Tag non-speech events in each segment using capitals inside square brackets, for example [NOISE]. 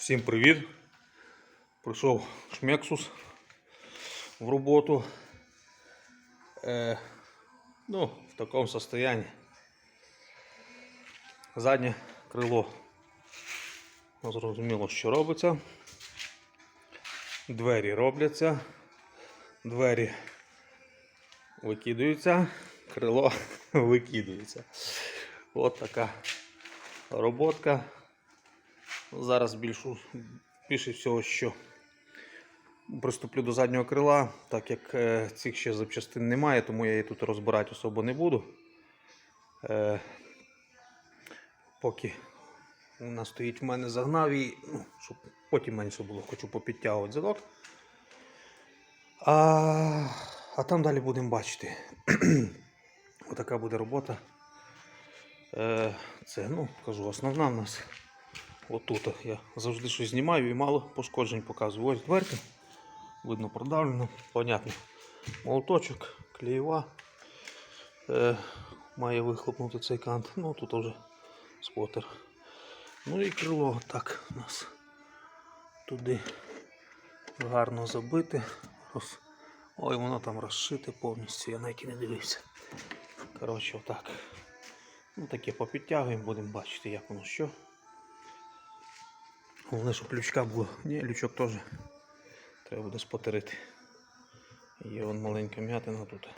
Всім привіт! Прийшов Шмексус в роботу. Е, ну, в такому состоянии. Заднє крило. Зрозуміло, що робиться. Двері робляться. Двері викидаються, крило [LAUGHS] викидується. От така роботка. Зараз більшу, більше всього, що приступлю до заднього крила, так як е, цих ще запчастин немає, тому я її тут розбирати особо не буду. Е, поки вона стоїть в мене загнав її, ну, щоб потім менше було, хочу попідтягувати задок. А, а там далі будемо бачити. [CLEARS THROAT] Отака буде робота. Е, це, ну, кажу, основна в нас. Отут я завжди щось знімаю і мало пошкоджень показую. Ось дверка. Видно продавлено, понятно. Молоточок, клеєва. Е, має вихлопнути цей кант. Ну тут вже спотер. Ну і крило так у нас туди гарно забите. Роз... Ой, воно там розшите повністю, я навіть і не дивився. Коротше, отак. Ну таке попідтягуємо, будемо бачити, як воно що. Головне, щоб лючка було. Ні, лючок теж треба буде спотерити. Є вон маленька м'ятина тут.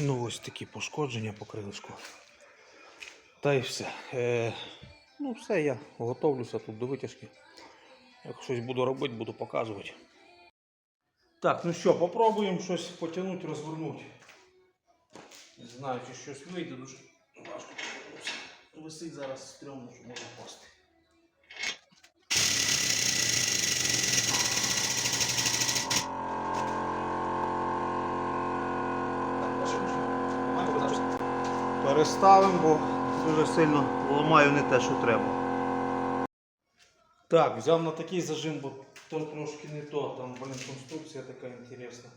Ну ось такі пошкодження по крилишку. Та й все. Е, ну все, я готовлюся тут до витяжки. Як щось буду робити, буду показувати. Так, ну що, попробуємо щось потягнути, розвернути. Не знаю, чи щось вийде, дуже. Висить зараз стрьомно, що може впасти. Переставимо, бо дуже сильно ламаю не те, що треба. Так, взяв на такий зажим, бо то трошки не то, там, блин, конструкція така інтересна.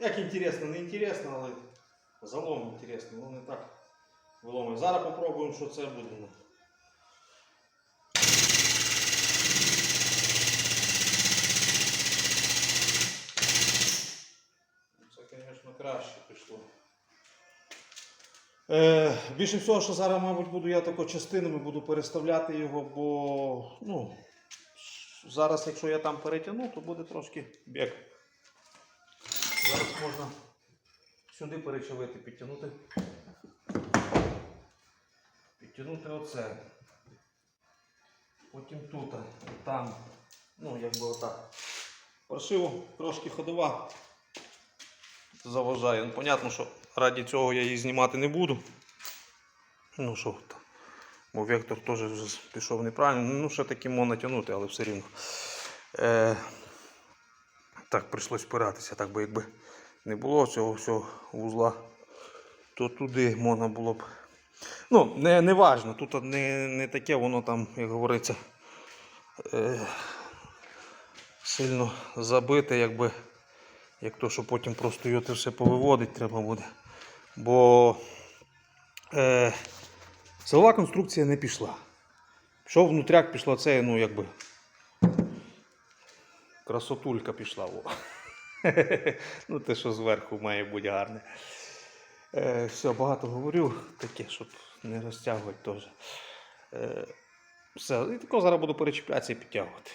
Як інтересно, не інтересно, але залом інтересний, ну не так виломує. Зараз попробуємо, що це буде. Це, звісно, краще пішло. Е, більше всього, що зараз, мабуть, буду я тако частинами буду переставляти його, бо ну, зараз, якщо я там перетягну, то буде трошки біг. Зараз можна сюди перечавити, підтягнути. Підтягнути оце. Потім тут, там, ну якби отак. Паршиво, трошки ходова заважає. Ну, понятно, що раді цього я її знімати не буду. Ну що там. Бо вектор теж вже пішов неправильно. Ну, ще таки можна натягнути, але все рівно. Е, так, прийшлось спиратися, так би якби не було цього всього вузла, то туди можна було б. Ну, не, не важно, тут не, не таке воно там, як говориться, е, сильно забите, якби, як то, що потім просто його все повиводити треба буде. Бо е, силова конструкція не пішла. Пішов внутряк, пішла це, ну якби. Красотулька пішла. [LAUGHS] Ну, те, що зверху має бути гарне. Е, все, багато говорю, таке, щоб не розтягувати теж. Е, все, і тако зараз буду перечіплятися і підтягувати.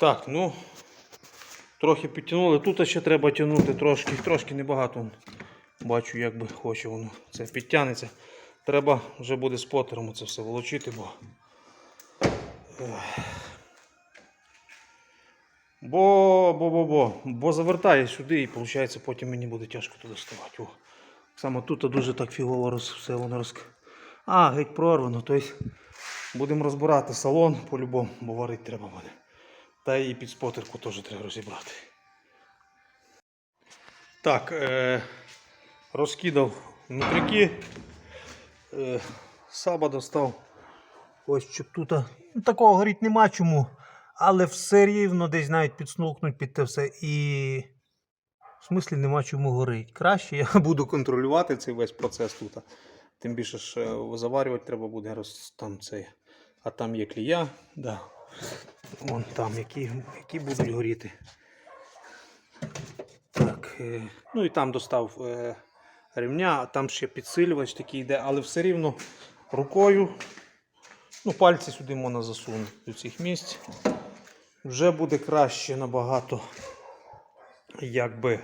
Так, ну трохи підтягнули. Тут ще треба тягнути трошки, трошки небагато. Бачу, як би хоче воно. Це підтягнеться. Треба вже буде спотером це все волочити, бо бо бо бо бо, бо завертає сюди і виходить, потім мені буде тяжко туди ставати. О. Саме тут дуже так фігово роз, все воно роз... А, геть прорвано. Тобто будемо розбирати салон по-любому, бо варити треба буде. Та і під спотерку теж треба розібрати. Так, е, розкидав внутріки. Е, саба достав. Ось щоб тут. Ну, такого горіть нема чому. Але все рівно десь навіть підсмукнуть під те все. І в смислі нема чому горить. Краще я [LAUGHS] буду контролювати цей весь процес тут. Тим більше ж заварювати треба буде роз, там цей. А там є клія. Да. Вон там, які, які будуть горіти. Так, е, ну і там достав е, а там ще підсилювач такий йде, але все рівно рукою. Ну, пальці сюди можна засунути до цих місць. Вже буде краще набагато, якби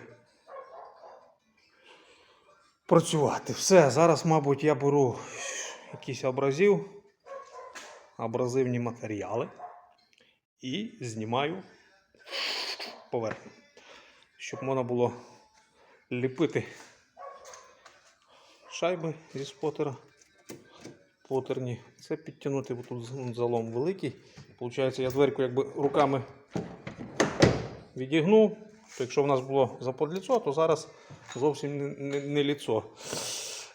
працювати. Все, зараз, мабуть, я беру якийсь абразив, абразивні матеріали і знімаю поверхню, щоб можна було ліпити шайби зі спотера потерні. Це підтягнути, бо тут залом великий. Получається, я дверку якби руками відігнув. То якщо в нас було заподліцо, то зараз зовсім не, не, не ліцо.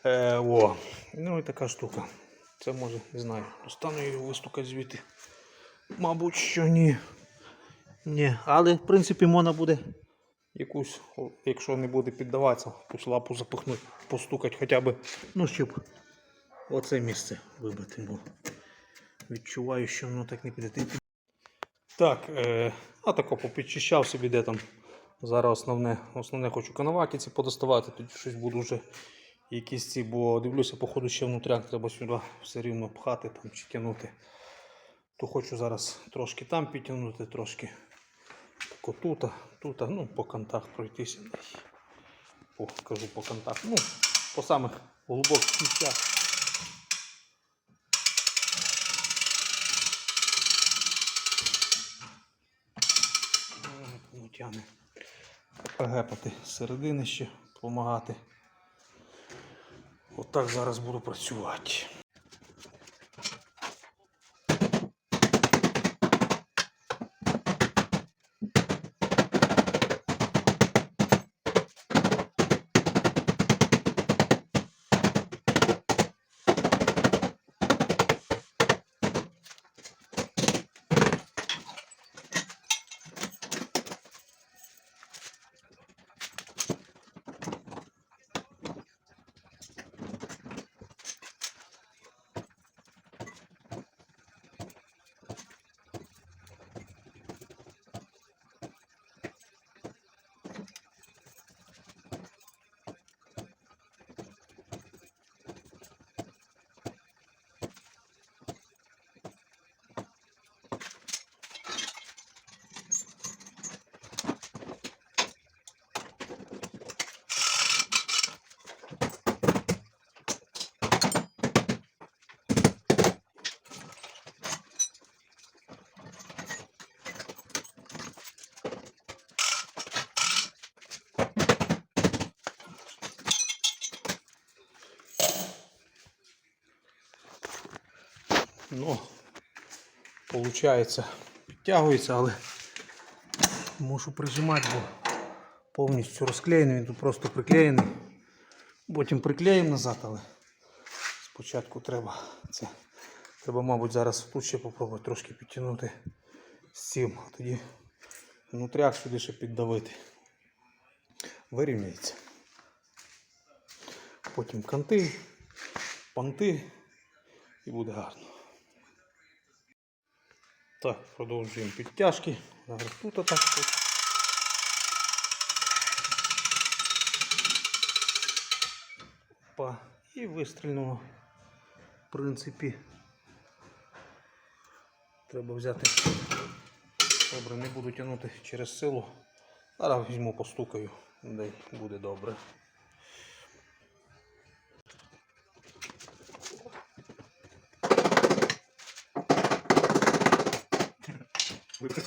Е, о. Ну і така штука. Це може, не знаю, достану її вистукати звідти. Мабуть, що ні. Ні. Але в принципі можна буде якусь, якщо не буде піддаватися, якусь лапу запихнути, постукати хоча б, ну щоб оце місце вибити, бо відчуваю, що воно так не піде. Так, е, а тако попідчищав собі, де там. Зараз основне, основне хочу канаваки ці подоставати, тоді щось буду вже якісь ці, бо дивлюся, походу ще внутряк треба сюди все рівно пхати там чи тягнути. То хочу зараз трошки там підтягнути, трошки тут, тут, ну, по кантах пройтися. По, кажу по кантах. Ну, по самих глибоких місцях. Ну, тягне. Погепати з середини ще, допомагати. Отак зараз буду працювати. Ну, получається, підтягується, але мушу прижимати, бо повністю розклеєний, він тут просто приклеєний. Потім приклеїмо назад, але спочатку треба це. Треба, мабуть, зараз тут ще попробувати трошки підтягнути з цим, тоді внутряк сюди ще піддавити. Вирівняється. Потім канти, понти і буде гарно. Так, продовжуємо підтяжки. Зараз тут отак. Опа. І вистрільного. В принципі, треба взяти Добре, не буду тягнути через силу. Зараз візьму, постукаю, де буде добре. [LAUGHS]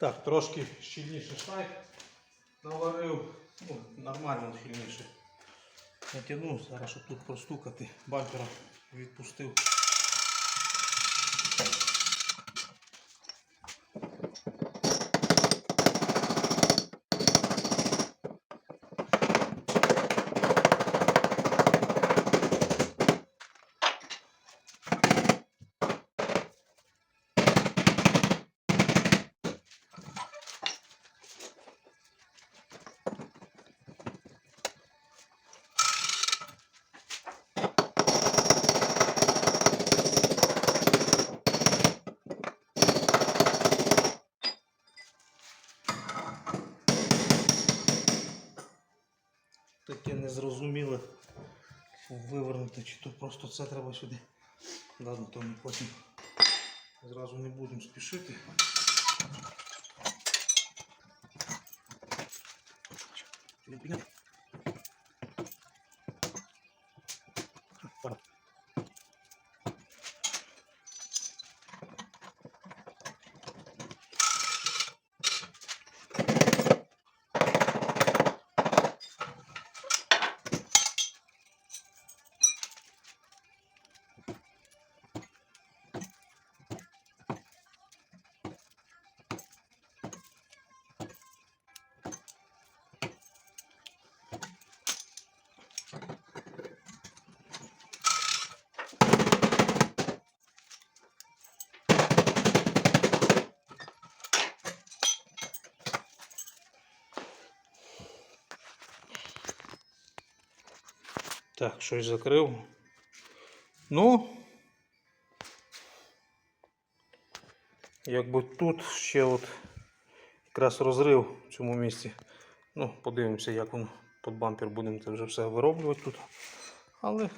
Так, трошки щільніше шайб наварив. Ну, нормально щільніше. Натягнув, зараз щоб тут простукати. Бампера відпустив. Вивернути, чи то просто це треба сюди. Ладно, то ми потім зразу не будемо спішити. Так, щось закрив. Ну. Якби тут ще от якраз розрив в цьому місці. Ну, подивимося, як воно під бампер будемо це вже все вироблювати тут. Але.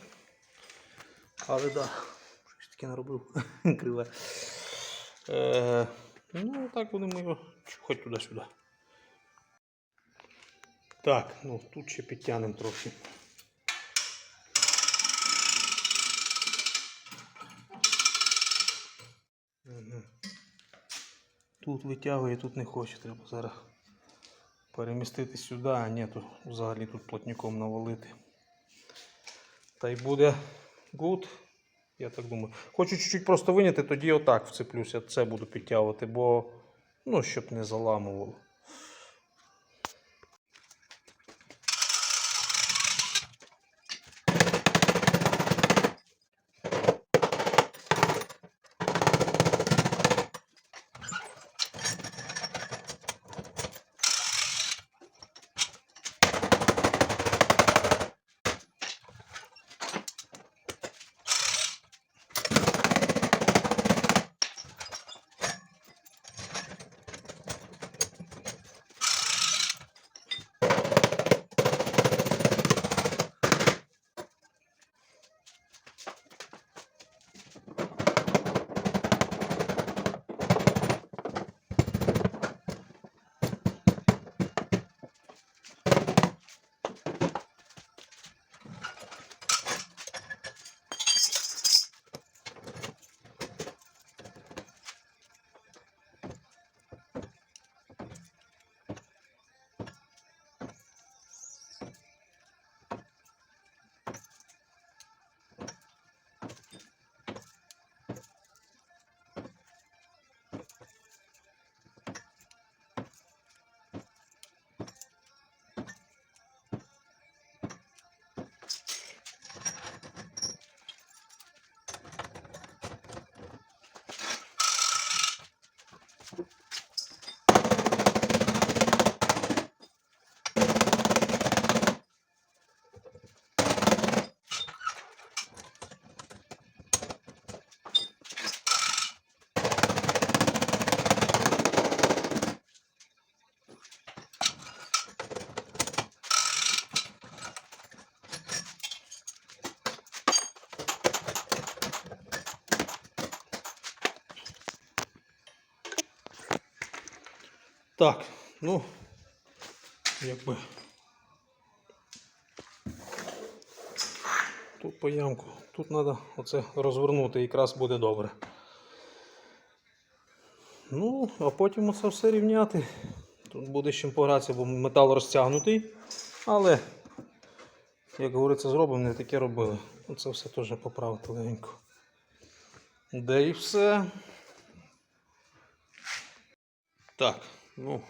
Але да, щось таке наробив. [LAUGHS] Криве. Е, ну, так будемо його чухати туди-сюди. Так, ну тут ще підтягнемо трохи. Тут витягує, тут не хоче. Треба зараз перемістити сюди, а ні, то взагалі тут плотником навалити. Та й буде гуд. Я так думаю. Хочу чуть-чуть просто виняти, тоді отак вцеплюся. Це буду підтягувати, бо ну, щоб не заламувало. Так, ну, якби. Тут по ямку. Тут треба оце розвернути, якраз буде добре. Ну, а потім оце все рівняти. Тут буде з чим погратися, бо метал розтягнутий. Але, як говориться, зробимо, не таке робили. Оце все теж поправити легенько. Де і все. Так, ну.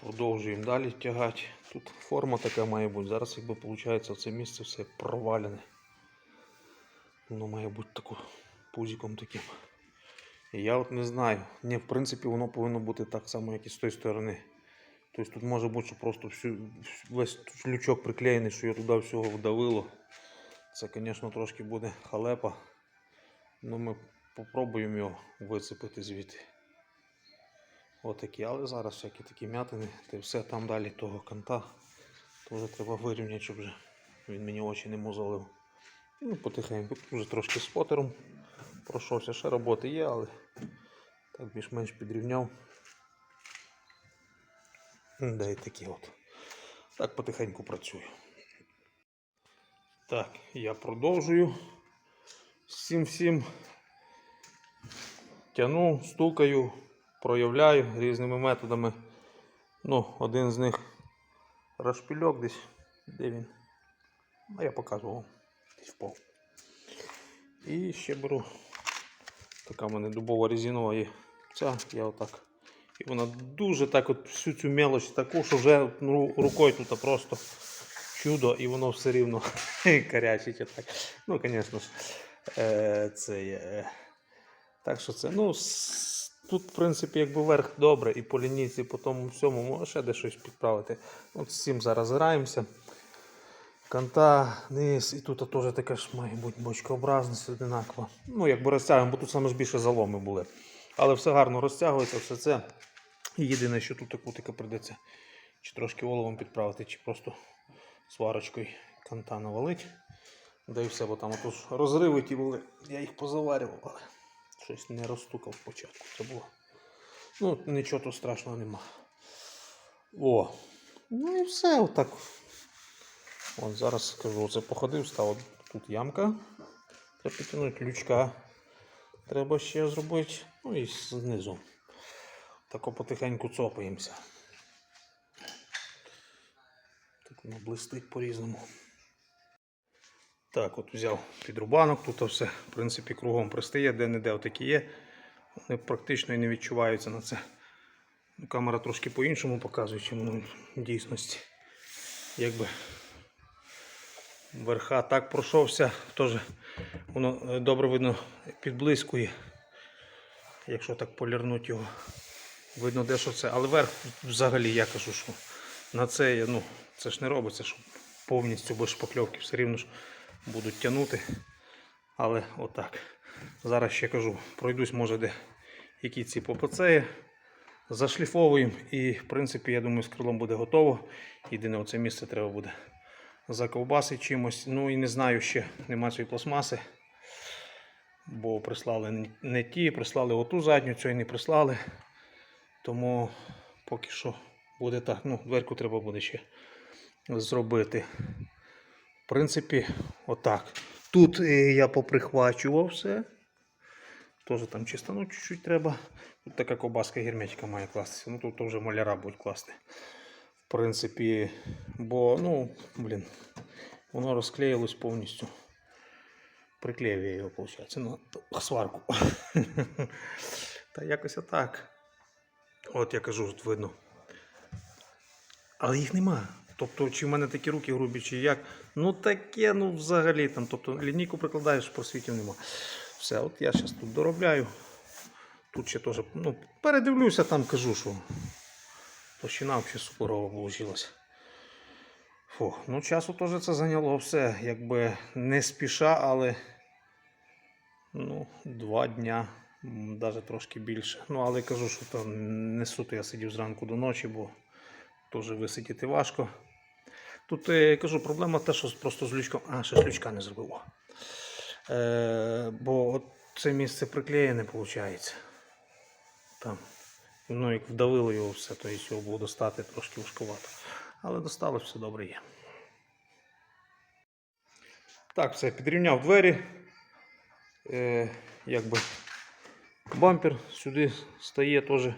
Продовжуємо далі тягати. Тут форма така має бути. Зараз, якби виходить, це місце все провалене. Воно має бути тако пузиком таким. І я от не знаю. Ні, в принципі, воно повинно бути так само, як і з тої сторони. Тобто тут може бути, що просто всю, весь лючок приклеєний, що його туди всього вдавило. Це, звісно, трошки буде халепа. Ну ми попробуємо його висипати звідти. Отакі, але зараз всякі такі м'ятини, та все там далі того канта. Теж треба вирівняти, щоб вже він мені очі не мозолив. Ну, потихеньку, вже трошки спотером пройшовся. Ще роботи є, але так більш-менш підрівняв. Да і такі от. Так потихеньку працюю. Так, я продовжую. Всім всім тяну, стукаю, проявляю різними методами. Ну, один з них розшпільок десь. Де він? А я показував. Десь впав. І ще беру. Така в мене дубова резинова є. Ця я отак. І вона дуже так от всю цю мелоч таку, що вже ну, рукою тут просто чудо, і воно все рівно [LAUGHS] карячить. Так. Ну, звісно ж, е, це є. е. Так що це, ну, тут, в принципі, якби верх добре, і по лінійці, і по тому всьому, може ще де підправити. От з цим зараз граємося. Канта, низ, і тут теж така ж має бути бочкообразність одинакова. Ну, якби розтягуємо, бо тут саме ж більше заломи були. Але все гарно розтягується, все це. Єдине, що тут кутика прийдеться чи трошки оловом підправити, чи просто сварочкою канта навалить. Да і все, бо там отож розриви ті були. Я їх позаварював, щось не розстукав спочатку. Це було. Ну, нічого тут страшного нема. О. Ну і все, отак. От зараз скажу, оце походив, став тут ямка. Треба підтягнути лючка. Треба ще зробити. Ну і знизу. Тако потихеньку цопаємося. Так воно блистить по-різному. Так, от взяв підрубанок, тут все, в принципі, кругом пристає, де-не-де отакі є. Вони практично і не відчуваються на це. Ну, Камера трошки по-іншому показує, чим воно в дійсності. Якби верха так пройшовся, теж воно е, добре видно підблискує. Якщо так полірнути його, видно де що це. Але верх взагалі я кажу, що на це ну, це ж не робиться, що повністю без шпакльовки все рівно ж будуть тягнути. Але отак. Зараз ще кажу, пройдусь, може, де які ці попоцеї. Зашліфовуємо і, в принципі, я думаю, з крилом буде готово. Єдине оце місце треба буде заковбасити чимось. Ну і не знаю ще, нема цієї пластмаси. Бо прислали не- ті, прислали оту задню, цієї не прислали. Тому поки що буде так. Ну, дверку треба буде ще зробити. В принципі, отак. Тут е, я поприхвачував все. Теж там чистану чуть-чуть треба. Тут така ковбаска герметика має кластися. Ну тут вже маляра будуть класти. В принципі, бо, ну, блін, воно розклеїлось повністю. Приклеїв я його, виходить, на сварку. [LAUGHS] Та якось отак. От я кажу, тут видно. Але їх нема. Тобто, чи в мене такі руки грубі, чи як. Ну таке, ну взагалі там. Тобто лінійку прикладаєш, просвітів нема. Все, от я зараз тут доробляю. Тут ще теж, ну, передивлюся, там кажу, що площина взагалі суперова вийшла. Фу, ну часу теж це зайняло все. Якби не спіша, але ну, два дня, навіть трошки більше. Ну, але кажу, що там не суто я сидів зранку до ночі, бо теж висидіти важко. Тут е, кажу, проблема те, що просто з лючком. А, ще ж лючка не зробив. Е, бо от це місце приклеєне, виходить. Там. Ну, як вдавило його все, то його було достати трошки важкувато. Але досталось, все добре є. Так, все, підрівняв двері. Е, якби бампер сюди стає теж.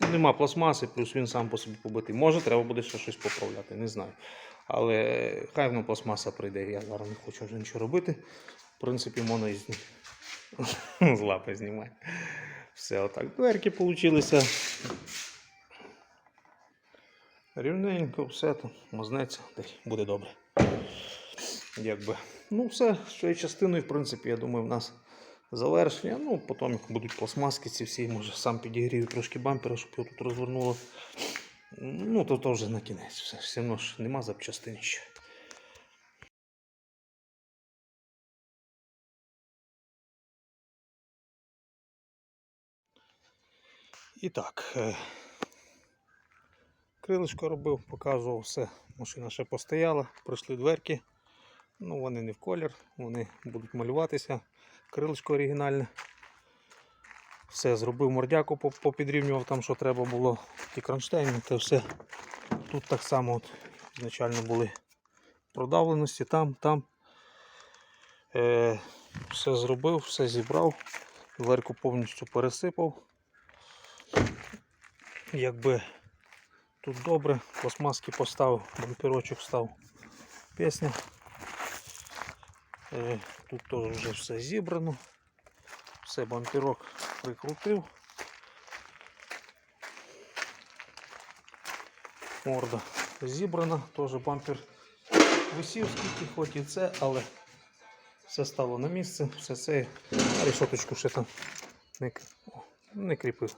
Ну, нема пластмаси, плюс він сам по собі побитий. Може, треба буде ще щось поправляти, не знаю. Але хай воно пластмаса прийде, я зараз не хочу вже нічого робити. В принципі, можна і з лапи знімати. Все, отак. Дверки получилися. Рівненько, все там, мазнеться, буде добре. Якби. Ну, все, з цією частиною, в принципі, я думаю, в нас завершення. Ну, потім будуть пластмаски ці всі, може сам підігрію трошки бампера, щоб його тут розвернуло. Ну, то, то вже на кінець. Все, все одно ж нема запчастин ще. І так, е, крилишко робив, показував все. Машина ще постояла, пройшли дверки. Ну, вони не в колір, вони будуть малюватися. Крилишко оригінальне. Все, зробив мордяку, попідрівнював там, що треба було. Ті кронштейни, те все. Тут так само от, ізначально були продавленості, там, там. Е, все зробив, все зібрав, дверку повністю пересипав. Якби тут добре, пластмаски поставив, бамперочок став. Пісня. Е, Тут теж вже все зібрано. Все, бамперок прикрутив. Морда зібрана, теж бампер висів скільки хоч і це, але все стало на місце, все це. А решоточку ще там не, не кріпив.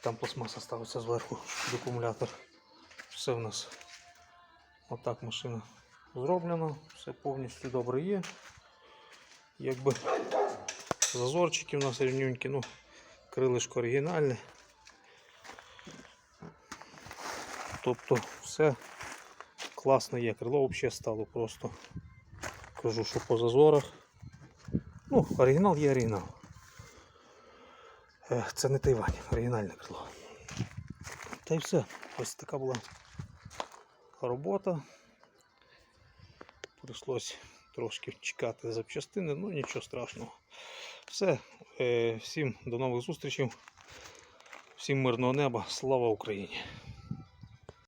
Там пластмаса ставиться зверху акумулятор. Все в нас отак машина зроблена, все повністю добре є. Якби зазорчики у нас рівнюнькі, ну, крилишко оригінальне. Тобто все класно є. Крило взагалі стало просто. Кажу, що по зазорах. Ну, оригінал є оригінал. Е, Це не Тайвань, оригінальне крило. Та й все. Ось така була робота. Прийшлось трошки чекати запчастини, ну нічого страшного. Все, е, всім до нових зустрічей. Всім мирного неба. Слава Україні!